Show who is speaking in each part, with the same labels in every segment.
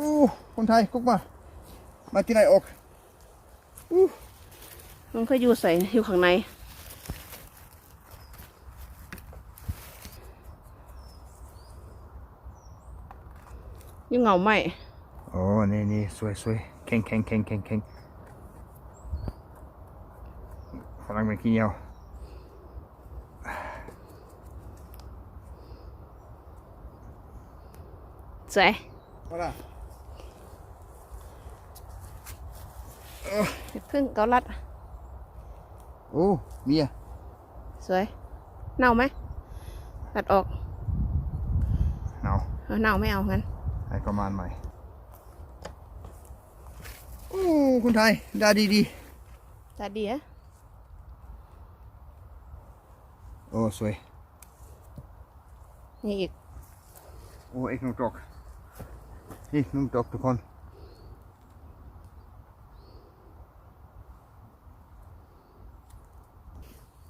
Speaker 1: อู้คนไทยกุ๊กมามาที่ไหนออกอู้
Speaker 2: มันก็อยู่ใส่อยู่ข้างใน อยู่เหงาไหม
Speaker 1: โอ้นี่นี่สวยสวยแข็งแข็งแข็งแข็งแข็งฝรั่งเป็นขี้เหนียว
Speaker 2: สวย
Speaker 1: เอาล่ะ
Speaker 2: เห็ด พึ่งเกาลัด
Speaker 1: โอ้เมีย
Speaker 2: สวย เน่าไหมตัดออก
Speaker 1: หนาว
Speaker 2: เออเน่าไม่เอางั้น
Speaker 1: ให้ประมาณใหม่ โอ้คนไทยได้ดีดี
Speaker 2: ตาดีอะ
Speaker 1: โอ้ สวย
Speaker 2: นี่อีก
Speaker 1: โอ้เอกนุ่งตอกนี่นุ่งตอกทุกคนนี่เอกนุ่งตอกอืมสตาร์ทแล้วกระปุด
Speaker 2: ไม่เอาเท่านั้น
Speaker 1: นี่สว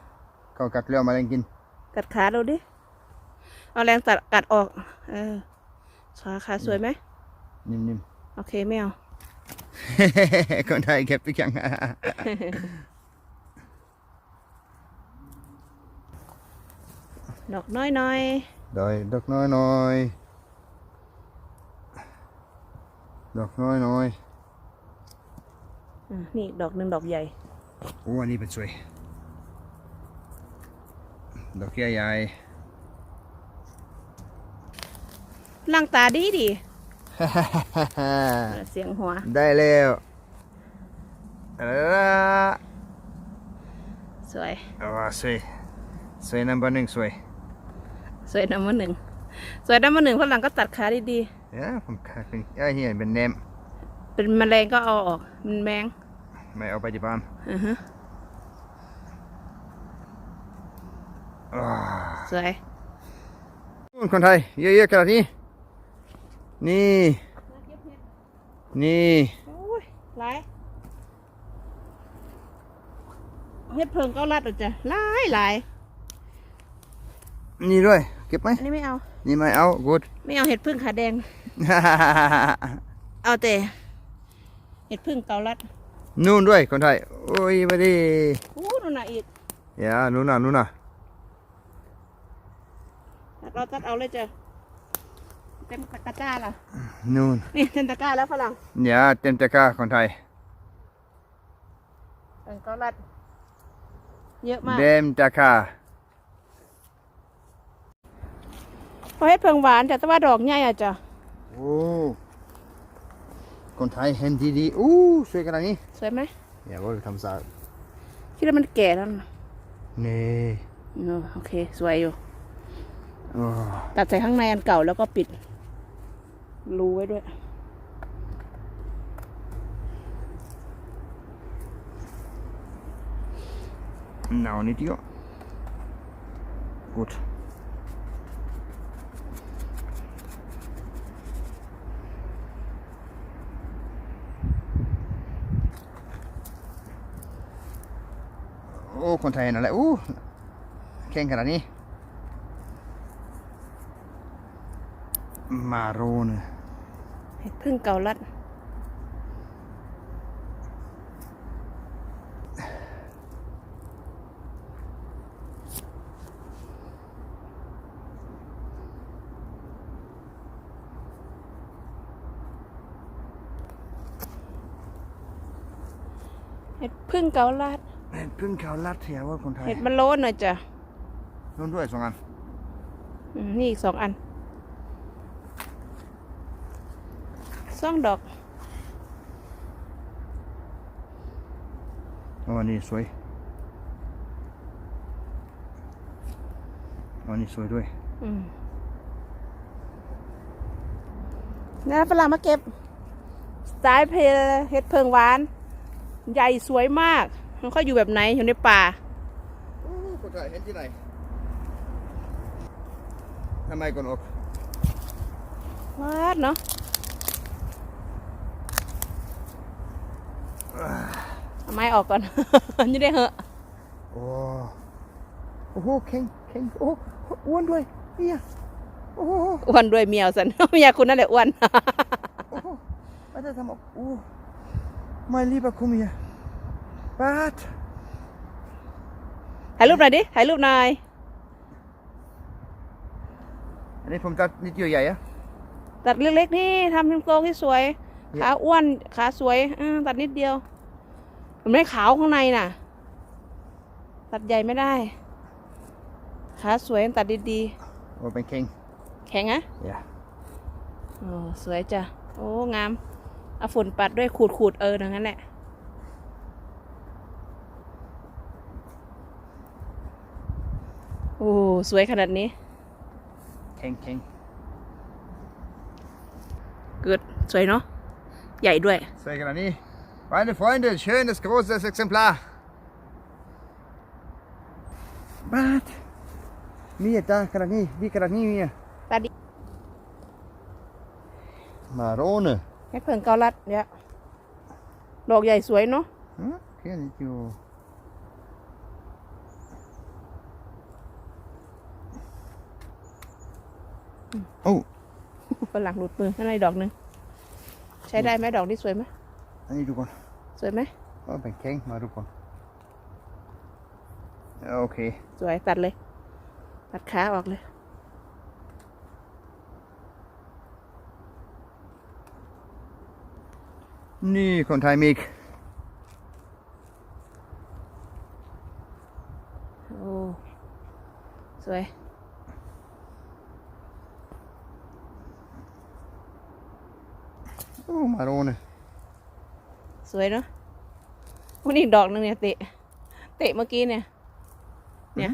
Speaker 1: เขากัดเรือมาเล่นกิน
Speaker 2: กัดขาดูดิ เอาแรงตัดกัดออก เออขาขาสวยไหม
Speaker 1: นิ่ม
Speaker 2: โอเคไม่เอา
Speaker 1: ๆคนไทยเก็บไปยัง
Speaker 2: ดอกน้อยน้อย
Speaker 1: ดอยดอกน้อยน้อยดอกน้อยน้อย
Speaker 2: ๆอะนี่อีกดอกหนึ่งดอกใหญ่
Speaker 1: โอ้อันนี้เป็นสวย ดอกใหญ่
Speaker 2: ล่างตาดีดี
Speaker 1: ๆ
Speaker 2: เออเสียงหัว
Speaker 1: ได้แล้วเอาละ
Speaker 2: สวย
Speaker 1: โอ้สวย สวยนัมเบอร์หนึ่งสวย
Speaker 2: สวยน้ำมันหนึ่งสวยน้ำมันหนึ่งฝรั่งก็ตัดขาดี
Speaker 1: เนี่ยผมขาดเป็นไอ้นี่เป็นเนม
Speaker 2: ๆเป็นแมลงก็เอาออก มันแมง
Speaker 1: ไม่เอาไปที่บ้าน
Speaker 2: อือฮะ
Speaker 1: อ้า
Speaker 2: สวย
Speaker 1: คนไทย เยอะๆขนาดนี้ นี่ นี่
Speaker 2: โอ้ยหลายเฮ็ดเพิงเก็ลัดออกจ้ะหลายหลาย
Speaker 1: นี่ด้วย เก็บไหม
Speaker 2: อันนี้ไม่เอา
Speaker 1: นี่ไม่เอา good
Speaker 2: ไม่เอาเห็ดพึ่งขาแดง เอาแต่ เห็ดพึ่งเกาลัด
Speaker 1: นู่นด้วยคนไทย โอ้ยมาดิ
Speaker 2: อู้นู่นน่ะอีก
Speaker 1: อย่านู่นน่ะนู่นน่ะ
Speaker 2: ตัด เราตัดเอาเลยจ้ะเต็มตะกร้าล่ะ
Speaker 1: นู่น
Speaker 2: นี่เต็มตะกร้าแล้วฝรั่ง
Speaker 1: อย่าเต็มตะกร้าคนไทย
Speaker 2: เพิงเกาลัดเยอะมาก
Speaker 1: เต็มตะกร้า
Speaker 2: พอเฮ็ดเพิงหวานจ้ะแต่ว่าดอกใหญ่อะจ้ะ
Speaker 1: โอ้คนไทยเห็นดีๆอู้สวยขนาดนี้
Speaker 2: สวยไหม
Speaker 1: อย่าว่าทำสะอาด
Speaker 2: คิดว่ามันแก่แล้วนะ
Speaker 1: นี่
Speaker 2: เออโอเค สวยอยู่
Speaker 1: โอ้
Speaker 2: ตัดใส่ข้างในอันเก่าแล้วก็ปิด รูไว้ด้วย
Speaker 1: หนาวนิดเดียว good โอ้ คนไทยนั่นแหละ อู้ แข่งขนาดนี้ มาโรน
Speaker 2: เห็ดพึ่งเกาลัด เห็ดพึ่งเกาลัด
Speaker 1: เห็ดพึ่งขาวลัดเทียว่าคนไทย
Speaker 2: เห็ดมันโล้นหน่อยจ้ะ
Speaker 1: นู่นด้วยสองอัน
Speaker 2: อืมนี่อีกสองอัน สองดอก
Speaker 1: อ๋อนี่สวยอ๋อนี่สวยด้วย
Speaker 2: อืมนี่ฝรั่งมาเก็บ สายเพลเห็ดเพิงหวาน ใหญ่สวยมาก มันก็อยู่แบบไหนอยู่ในป่า
Speaker 1: โอ้คนไทยเห็นที่ไหนทำไมก่อนออก
Speaker 2: วาดเนาะ เอาไม้ออกก่อนจะได้เหอะ
Speaker 1: โอ้โอ้โหแข็งแข็งโอ้อ้วนด้วยเนี่ยโอ้โห
Speaker 2: อ้วนด้วยเมียวสันเมียคุณนั่นแหละอ้วน
Speaker 1: โอ้โหไม่ได้ทำออกโอ้ไม่รีบอะคุเมียปาด
Speaker 2: ถ่ายรูปหน่อยดิถ่ายรูปหน่อย
Speaker 1: อันนี้ผมตัดนิดเดียวใหญ่อะ
Speaker 2: ตัดเล็กๆนี่ทำเป็นโครงที่สวย
Speaker 1: เนี่ย
Speaker 2: ขาอ้วนขาสวยเออตัดนิดเดียว มันไม่ขาวข้างในน่ะ ตัดใหญ่ไม่ได้ ขาสวยตัดดี
Speaker 1: โอ้เป็นแข็ง
Speaker 2: ๆแข็งอะ
Speaker 1: อย่า
Speaker 2: โอ้สวยจ้ะ โอ้ งาม เอาฝุ่นปัดด้วยขูดๆเอออย่างนั้นแหละโอ้ สวยขนาดนี้
Speaker 1: แข็งแข็ง
Speaker 2: เกิดสวยเนาะ ใหญ่ด้วย
Speaker 1: สวยขนาดนี้ Meine Freunde, schönes, großes Exemplar. บาดมีอะจ้าขนาดนี้ดีขนาดนี้มีอะ
Speaker 2: ตาดี
Speaker 1: มาโรเนอะ
Speaker 2: ให้เพิ่งเกาลัดเนี่ยดอกใหญ่สวยเนาะ
Speaker 1: ฮะแค่นี้อยู่โอ้
Speaker 2: ฝรั่งหลุดมือข้างในดอกหนึ่ง ใช้ได้ไหมดอกนี้สวยไหม
Speaker 1: อันนี้ดูก่อน
Speaker 2: สวยไหม
Speaker 1: ว่าเป็นแข็งมาดูก่อนโอเค
Speaker 2: สวยตัดเลย ตัดขาออกเลย
Speaker 1: นี่คนไทยมีอีก
Speaker 2: โอ้ สวย
Speaker 1: โอ้ มาโรเนอะ
Speaker 2: สวยเนาะวันนี้ดอกหนึงเนี่ยเตะ เตะเมื่อกี้เนี่ย เนี่ย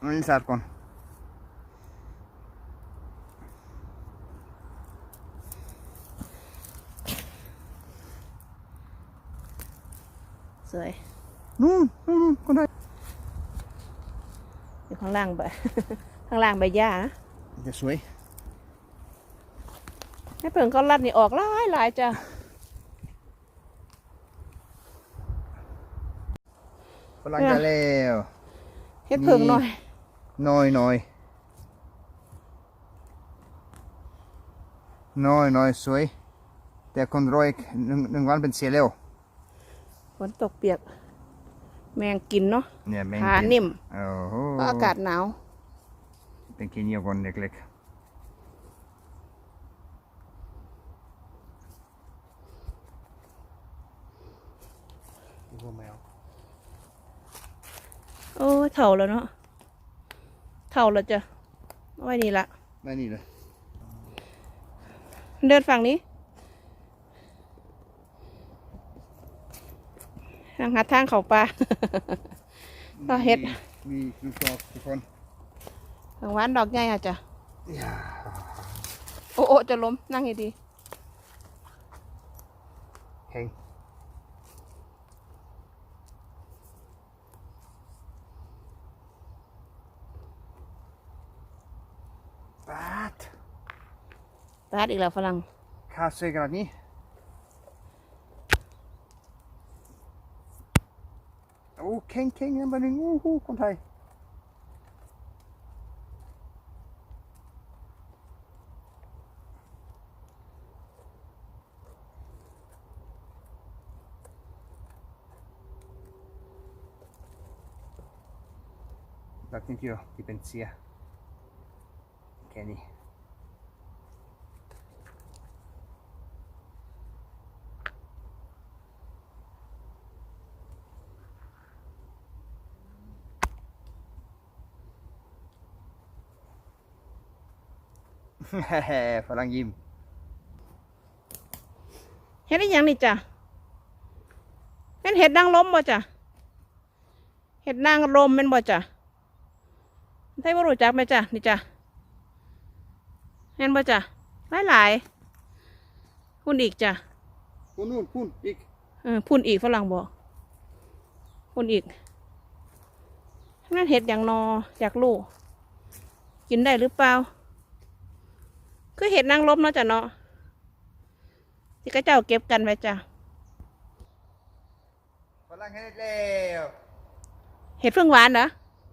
Speaker 1: อันนี้สัตว์ก่อน
Speaker 2: สวย
Speaker 1: นู่นนู่นนู่นคนไทย
Speaker 2: อยู่ข้างล่างใบข้างล่างใบหญ้านะ
Speaker 1: จะสวย
Speaker 2: ให้เพิ่งเกาลัดนี่ออกหลายหลายจ้ะ
Speaker 1: ฝรั่งจะแล้ว
Speaker 2: เฮ็ดเพิ่งหน่อย
Speaker 1: น้อยน้อยน้อยน้อยสวย แต่คนรอยหนึ่งหนึ่งวันเป็นเสียแล้ว
Speaker 2: ฝนตกเปียก แมงกินเนาะ
Speaker 1: เนี่ยแมง
Speaker 2: ขา
Speaker 1: กิ
Speaker 2: นิ่ม
Speaker 1: โอ้โห
Speaker 2: ก็อากาศหนาว
Speaker 1: เป็นกินเยอะก่อนเล็กๆดูแมว
Speaker 2: โอ้ยเท่าแล้วเนาะเท่าแล้วจ้ะเอาไว้นี่ละ
Speaker 1: ไม่นี่เลย
Speaker 2: เดินฝั่งนี้ทางหาทางเขาป่าก็เฮ็ด
Speaker 1: มีลูกดอกทุกคน
Speaker 2: ทางหวานดอกใหญ่อะจ้ะ
Speaker 1: อย่า
Speaker 2: โอ้โอ้จะล้มนั่งให้ดี
Speaker 1: แข็งปาด
Speaker 2: ตัดอีกแล้วฝรั่ง
Speaker 1: ข้าวสวยขนาดนี้โอ้แข็งแข็งนะบันนึงโอ้โหคนไทยรักนิดเดียวที่เป็นเสียแค่นี้ ฝรั่งยิ้ม
Speaker 2: เฮ็ดได้ยังนี่จ้ะเป็นเห็ดนางลมบ่จ้ะเห็ดนางลมเป็นบ่จ้ะไทยบ่รู้จักไหมจ้ะนี่จ้ะเห็นบ่จ้ะหลายหลายพุ่นอีกจ้ะ
Speaker 1: พูนนู่นพูนอีก
Speaker 2: เออพุ่นอีกฝรั่งบอกพุ่นอีกนั่นเห็ดอย่างนออยากลูกกินได้หรือเปล่า คือเห็ดนางรมเนาะจ้ะเนาะที่กระเจ้าเก็บกันไว้จ้ะ
Speaker 1: ฝรั่งเห็ดแล้ว
Speaker 2: เห็ดเพิ่งหวานเหรอ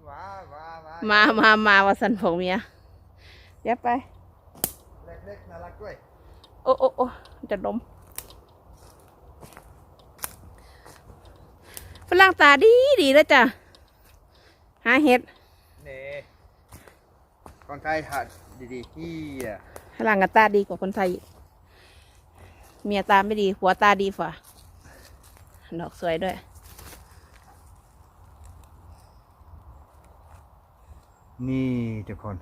Speaker 1: ว้าว้าว้า
Speaker 2: มามามาว่าสันผงเมียเดี๋ยวไป
Speaker 1: เล็กๆน่ารักด้วย
Speaker 2: โอ้โอ้โอ้จะดมฝรั่งตาดีดีแล้วจ้ะหาเห็ด
Speaker 1: นี่คนไทยหัดดีๆที่ อะ
Speaker 2: ฝรั่งกับตาดีกว่าคนไทยอีกเมียตาไม่ดี หัวตาดีฝ่าดอกสวยด้วย
Speaker 1: นี่ทุกคน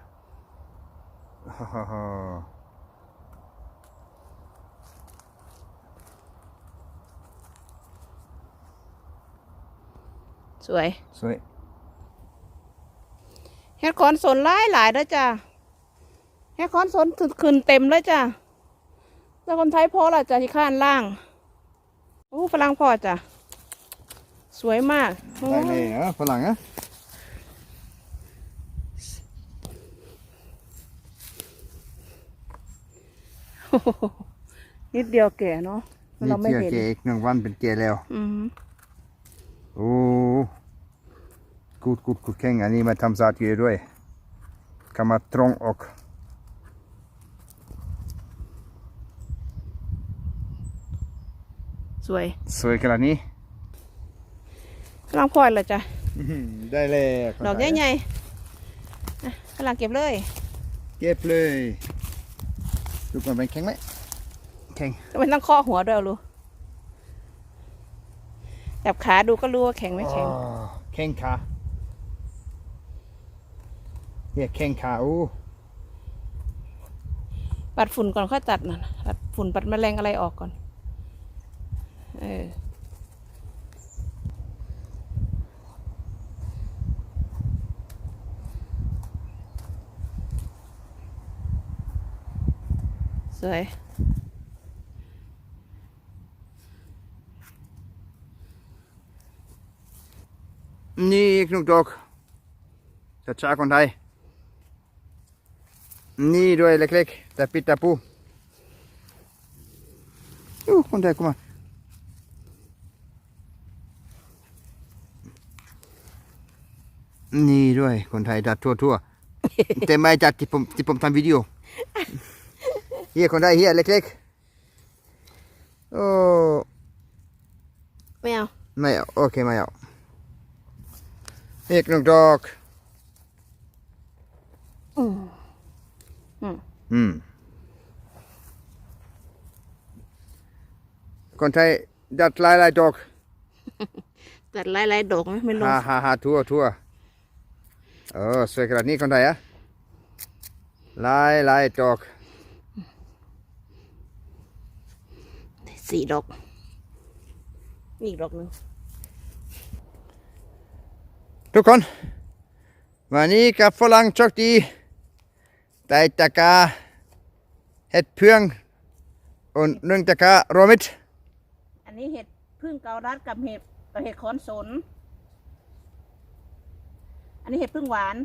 Speaker 1: ฮ่าฮ่าฮ่า
Speaker 2: สวย
Speaker 1: สวย
Speaker 2: เฮ็ดคอนสนหลายหลายๆเด้อจ้ะ เฮ็ดคอนสนขึ้นเต็มเลยจ้ะแล้วคนไทยพอละจ้ะที่ข้านล่างโอ้ฝรั่งพอจ้ะสวยมากโอ้
Speaker 1: ได้เลยเหรอฝรั่งอะ
Speaker 2: โหนิดเดียวแก่เนาะ
Speaker 1: นี่
Speaker 2: เราไม่
Speaker 1: เจีย
Speaker 2: เห็น
Speaker 1: เกอีกหนึ่งวันเป็นเกแล้ว
Speaker 2: อืม
Speaker 1: โอ้กูดกูดกูดแข่งอันนี้มาทำสาธิตด้วยกำมาตรงออก
Speaker 2: สวย
Speaker 1: สวยขนาดนี้
Speaker 2: ฝรั่งพอเลยจ้ะ
Speaker 1: ได้เลย
Speaker 2: ดอกใหญ่ๆอะฝรั่งเก็บเลย
Speaker 1: เก็บเลยดูก่อนเป็นแข็งไหมแข็ง
Speaker 2: ก็เป็นต้องเคาะหัวด้วยเอารู้จับขาดูก็รู้ว่าแข็งไม่แข็ง
Speaker 1: อ๋อแข็งขาเนี่ยแข็งขาโอ้
Speaker 2: ปัดฝุ่นก่อนค่อยตัดนะปัดฝุ่นปัดแมลงอะไรออกก่อน เออสวย
Speaker 1: นี่อีกนึ่งดอกจะชาคนไทยนี่ด้วยเล็กๆแต่ปิดตาปูอู้คนไทยกูมา นี่ด้วยคนไทยจัดทั่วทั่วๆแต่ไม่จัดที่ผมที่ผมทำวิดีโอเฮียคนไทยเฮียเล็กๆโอ้
Speaker 2: ไม่เอา
Speaker 1: ไม่เอาโอเคไม่เอาอีกหนึ่งดอก
Speaker 2: อืมอืม
Speaker 1: อืมคนไทยดัดหลายหลายๆดอก
Speaker 2: ตัดลายลายๆดอกไหมไม่ลง
Speaker 1: ฮ่าฮ่าฮ่าทั่วทั่ว เออสวยขนาดนี้คนไทยอะหลายหลายดอก
Speaker 2: สี่ดอกมีอีกดอกหนึ่ง
Speaker 1: ทุกคน วันนี้กับฝรั่งโชคดีได้ตะกร้าเห็ดเพืองอุ่นหนึ่งตะกร้าโรมิต
Speaker 2: อันนี้เห็ดพึ่งเกาลัดกับเห็ดกับเห็ดขอนสนอั นนี้เห็ดพึ่งหวาน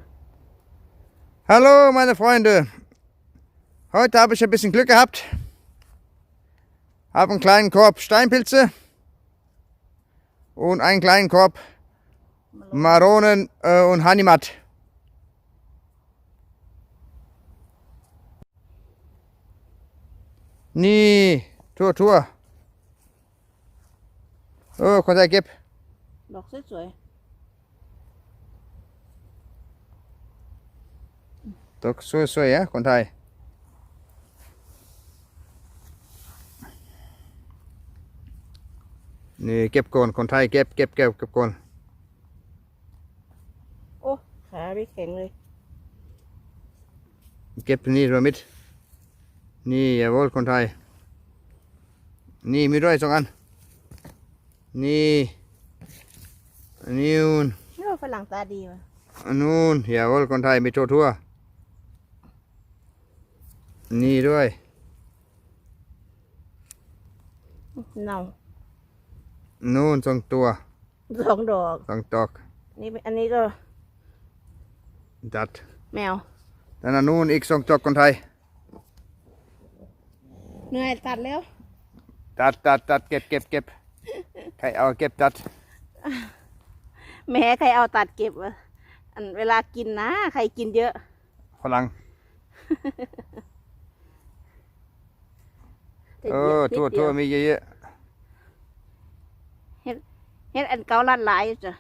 Speaker 1: Hallo meine Freunde. Heute habe ich ein bisschen Glück gehabt. Habe einen kleinen Korb Steinpilze und einen kleinen Korb Maronen äh, und Hanimat. Nee, Tour, Tour. Oh, konnte er gib.
Speaker 2: ดอกสวย
Speaker 1: ตกสวยๆอะคนไทย นี่เก็บก่อนคนไทยเก็บเก็บเก็บเก็บก่อน
Speaker 2: ๆโอ้ขาไม่แข็งเลย
Speaker 1: เก็บนี่รวมิดนี่อย่าโวลคนไทย นี่มีด้วยสองอัน นี่อันนี้นู่น
Speaker 2: นี่ว่าฝรั่งตาดีว่ะ
Speaker 1: อันนู้นอย่าโวลคนไทยมีทั่วทั่ว นี่ด้วย
Speaker 2: เน่า
Speaker 1: นู่นสองตัว
Speaker 2: สองดอก
Speaker 1: สองดอก
Speaker 2: นี่อันนี้ก็
Speaker 1: ดัด
Speaker 2: แมว
Speaker 1: แล้วนั่นนู่นอีกสองดอกคนไทย
Speaker 2: เหนื่อยตัดแล้ว
Speaker 1: ตัดตัดตัดเก็บเก็บเก็บใครเอาเก็บตัด
Speaker 2: แม้ใครเอาตัดเก็บอะอันเวลากินนะ ใครกินเยอะ
Speaker 1: ฝรั่ง
Speaker 2: จะ
Speaker 1: เอ
Speaker 2: หยีย
Speaker 1: อบ
Speaker 2: นิด
Speaker 1: ทั่ว
Speaker 2: เดี
Speaker 1: ทั่วมีเยอะ
Speaker 2: เฮ็ดอันเกาลัดหลายอยู่จ้ะ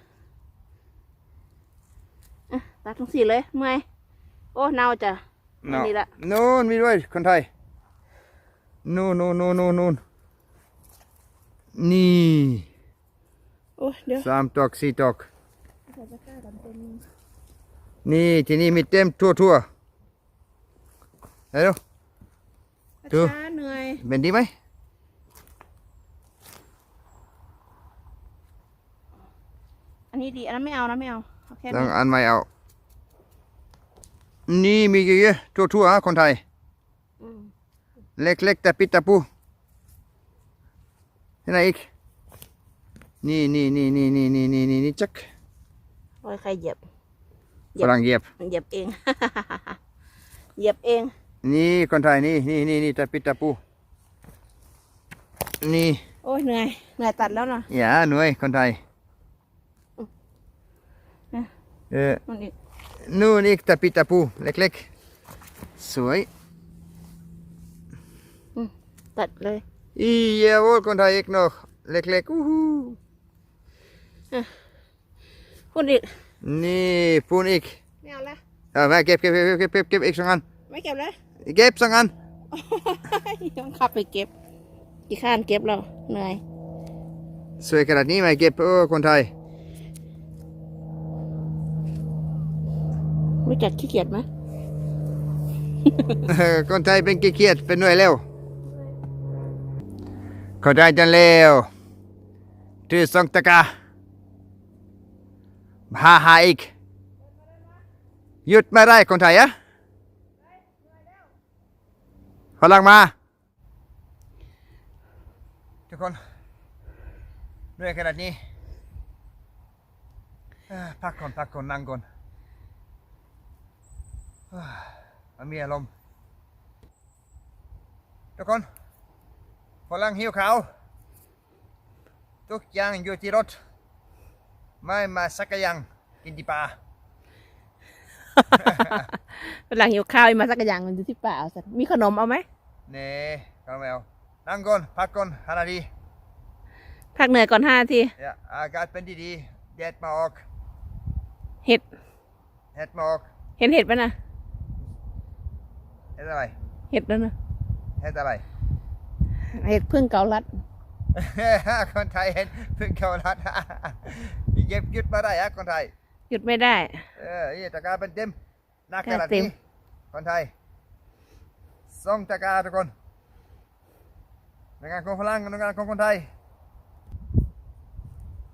Speaker 2: อะตัดทั้งสี่เลยเมื่อยโอ้เน่าจ้ะ
Speaker 1: ๆเนาะ
Speaker 2: นี่ละ
Speaker 1: นู่นมีด้วยคนไทยนู่นนู่นนู่นนู่นนู่นนี่
Speaker 2: โอ้ยเดี๋ยว
Speaker 1: สามดอกสี่ดอกนี่ที่นี่มีเต็มทั่วทั่วเฮ้ย ดูดู
Speaker 2: ช้าเหนื่อย
Speaker 1: เป็นดีไหม
Speaker 2: อันนี้ดีอันนั้นไม่เอานะไม่เอาเอาแค่
Speaker 1: ต้อ
Speaker 2: นี้
Speaker 1: งอันไม่เอา นี่มีเยอะๆทั่วทั่วๆฮะคนไทย
Speaker 2: อืม
Speaker 1: เล็กๆแต่ปิดตะปูที่ไหนอีก นี่นี่นี่นี่นี่นี่นี่นี่นี่จัก
Speaker 2: โอ้ยใครเหยียบ เหยี
Speaker 1: ฝ
Speaker 2: ยบ
Speaker 1: รั่งเหยียบ
Speaker 2: เหยียบเอง เหยียบเอง
Speaker 1: นี่คนไทยนี่นี่นี่นี่แต่ปิดตะปูนี่
Speaker 2: โอ้ยเหนื่อยเหนื่อยตัดแล้วนะ
Speaker 1: อย่าหน่วยคนไทย
Speaker 2: นะ
Speaker 1: เออ
Speaker 2: มันอีก
Speaker 1: นู่นอีกแต่ปิดตะปูเล็กๆ สวย
Speaker 2: ตัดเลย
Speaker 1: อีเหี้ยโว้ยคนไทยอีกเนาะเล็กๆอู้หู
Speaker 2: พูดอีก
Speaker 1: นี่ปูนอีก
Speaker 2: ไม่เอาละ
Speaker 1: เอามาเก็บเก็บเก็บเก็บเก็บเก็บอีกสองอัน
Speaker 2: ไม่เก็บเลย
Speaker 1: เก็บสองอัน
Speaker 2: ต้องขับไปเก็บกี่ข้านเก็บแล้วเหนื่อย
Speaker 1: สวยขนาดนี้ไม่เก็บโอ้คนไทย
Speaker 2: รู้จักขี้เกียจไหม
Speaker 1: เออคนไทยเป็นขี้เกียจเป็นหน่วยเร็วเขาได้จันเร็วถือสองตะกร้าหาหาอีกหยุดไม่ได้คนไทยอะ พลังมา ทุกคนเหนื่อยขนาดนี้เอ้อพักก่อนพักก่อนนั่งก่อนเอ้อมันมีอารมณ์ทุกคนพลังหิวขาวทุกอย่างอยู่ที่รถ ไม่มาสักอย่างกินที่ป่า
Speaker 2: หลังหิวข้าวอีกมาสักอย่างมันอยู่ที่ป่าเอาสัตว์มีขนมเอาไหม
Speaker 1: เน่ก็ไม่เอานั่งก่อนพักก่อนห้านาที
Speaker 2: พักเหนื่อยก่อนห้านาที
Speaker 1: อย่าอากาศเป็นดีๆแดดมาออก
Speaker 2: เห็ด
Speaker 1: แดดมาออก
Speaker 2: เห็นเห็ดปะนะ
Speaker 1: เฮ็ดอะไร
Speaker 2: เห็ดแล้วนะ
Speaker 1: เฮ็ดอะไร
Speaker 2: เห็ดพึ่งเกาลัด
Speaker 1: คนไทยเห็นเพึ่งเข้ารัฐเย็บยึดมาได้ฮะคนไทย
Speaker 2: หยุดไม่ได้
Speaker 1: เออนี่ตะกร้าเป็นเต็มหนักขนาด
Speaker 2: เต็
Speaker 1: นี้
Speaker 2: ม
Speaker 1: คนไทย ส่งตะกร้าทุกคนในงานของพลังในงานของคนไทย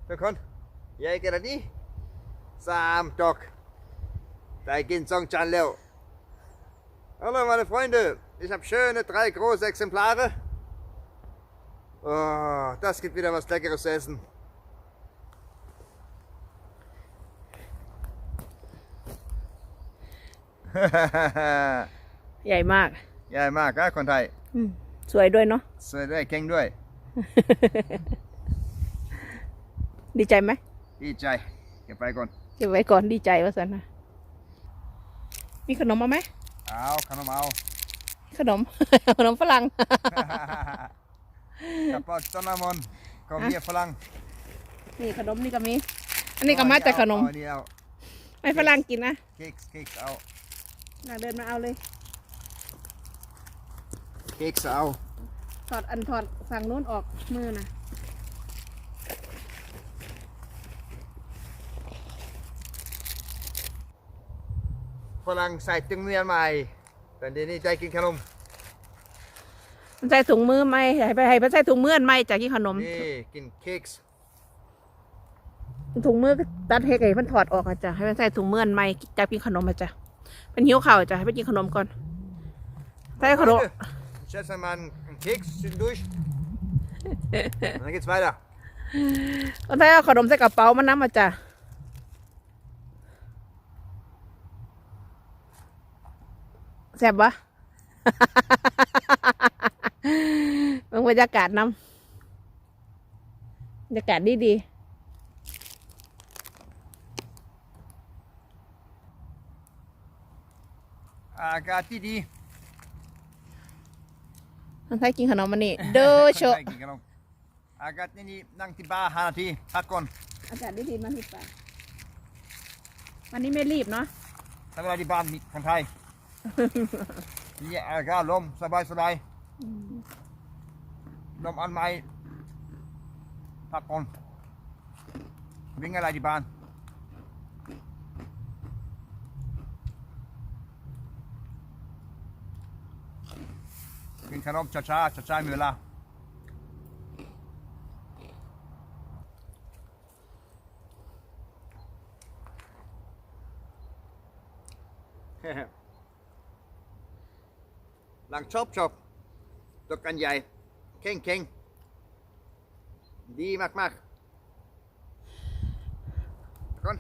Speaker 1: ทุกคนใหญ่ขนาดนี้สามจอกได้กินสองจานแล้ว Hallo meine Freunde, ich habe schöne drei große Exemplare. Oh, das gibt wieder was Leckeres zu essen.
Speaker 2: ให ญ่มาก
Speaker 1: ใหญ่มากนะคนไทย
Speaker 2: อืมสวยด้วยเนาะ
Speaker 1: สวยด้วยเก่งด้วย
Speaker 2: ดีใจไหม
Speaker 1: ดีใจเก็บไปก่อน
Speaker 2: เก็บไว้ก่อนดีใจว่าสันนะมีขนมเอาไหม
Speaker 1: เอาขนมเอา
Speaker 2: ขนม ขนมฝรั่ง
Speaker 1: กระเป๋าต้นละมนก็มีฝรั่ง
Speaker 2: นี่ขนมนี่ก็มี อันนี้ก็มาจากขนม
Speaker 1: เอาอันนี้เอา
Speaker 2: ให้ฝรั่งกินนะ
Speaker 1: เค้กเค้กเอา
Speaker 2: น่าเดินมาเอาเลย
Speaker 1: เค้กเอา
Speaker 2: ถอดอันถอดฝั่งนู้นออกมือนะ
Speaker 1: ฝรั่งใส่ตึงเมียนใหม่เป็นดีนี่ใจกินขนม
Speaker 2: มันใส่ถุงมือไหมให้ไปให้ไปใส่ถุงมืออันไหมจากที่ขนม
Speaker 1: นี่กินเค้ก
Speaker 2: ถุงมือก็ตัดเฮกให้มันถอดออกอะจ้ะให้มันใส่ถุงมืออันไหมจากกินขนมอะจ้ะเป็นหิวข่าวจ้ะให้ไปกินขนมก่อนใส่ขนม
Speaker 1: Schätze mal einen Keks zwischendurch. Dann geht's weiter.
Speaker 2: คนไทยเอาขนมใส่กระเป๋ามันน้ำมาจ้ะ แซ่บปะเบิ่งบรรยากาศน้ำบรรยากาศดีดี
Speaker 1: Agati di.
Speaker 2: ๆค นไทยกินขนมมันนี่เด้อโชะ
Speaker 1: Agat ni nang tiba hanati. Hakon.
Speaker 2: อากาศดีดีๆมาที่ป่าวันนี้ไม่รีบเนาะ
Speaker 1: Sama di ban mit kan thai. Ni aga lom sabai sabai. Lom an mai. Hakon. วิ่งอะไรที่บ้าน กินขนมช้าๆช้าๆมีเวลาหลังชอบชอบตัวกันใหญ่เข่งเข่งดีมากมากๆก่อน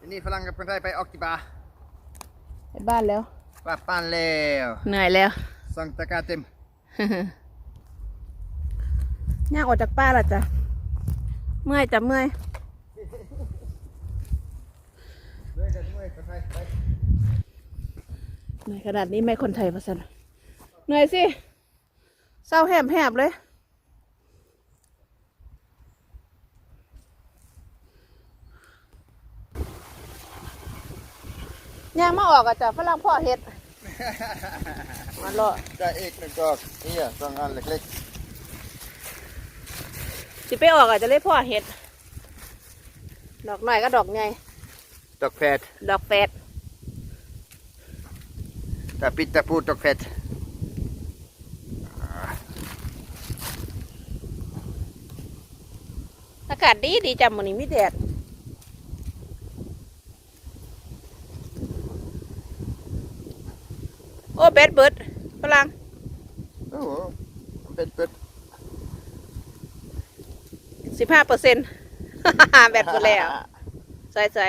Speaker 1: อันนี้ฝรั่งกับคนไทยไปออกติบา
Speaker 2: ไปบ้านแล้ว
Speaker 1: ป้าปานแล้ว
Speaker 2: เหนื่อยแล้ว
Speaker 1: สองตะกร้าเต็ม
Speaker 2: ย่างออกจากป้าและจ้ะ เมื่อยจ้ะเมื่อย
Speaker 1: ด้วยกันด้วยคนไทยไป
Speaker 2: เหนื่อยขนาดนี้ไม่คนไทยประสันเหนื่อยสิ เศร้าแหบแหบเลย ย่างมาออกอะจ้ะฝรั่งพ่อเห็ด มาเลาะ
Speaker 1: ได้เอกหนึ่งดอกนี่อะสองอันเล็ก
Speaker 2: สิไปออกอะจะเลยพ่อเห็ด ดอกหน่อยก็ดอกไง
Speaker 1: ๆดอกแฟด
Speaker 2: ดอกแฟด
Speaker 1: ตาปิดตาพูดดอกแฟด
Speaker 2: อากาศดีดีจ้ะมื้อนี้มีแดด โอ้แบดเบิดฝรั่ง
Speaker 1: โอ้โหเป็ดเป็ด
Speaker 2: สิบห้าเปอร์เซ็นต์แบตหมดแล้วใส่ใส่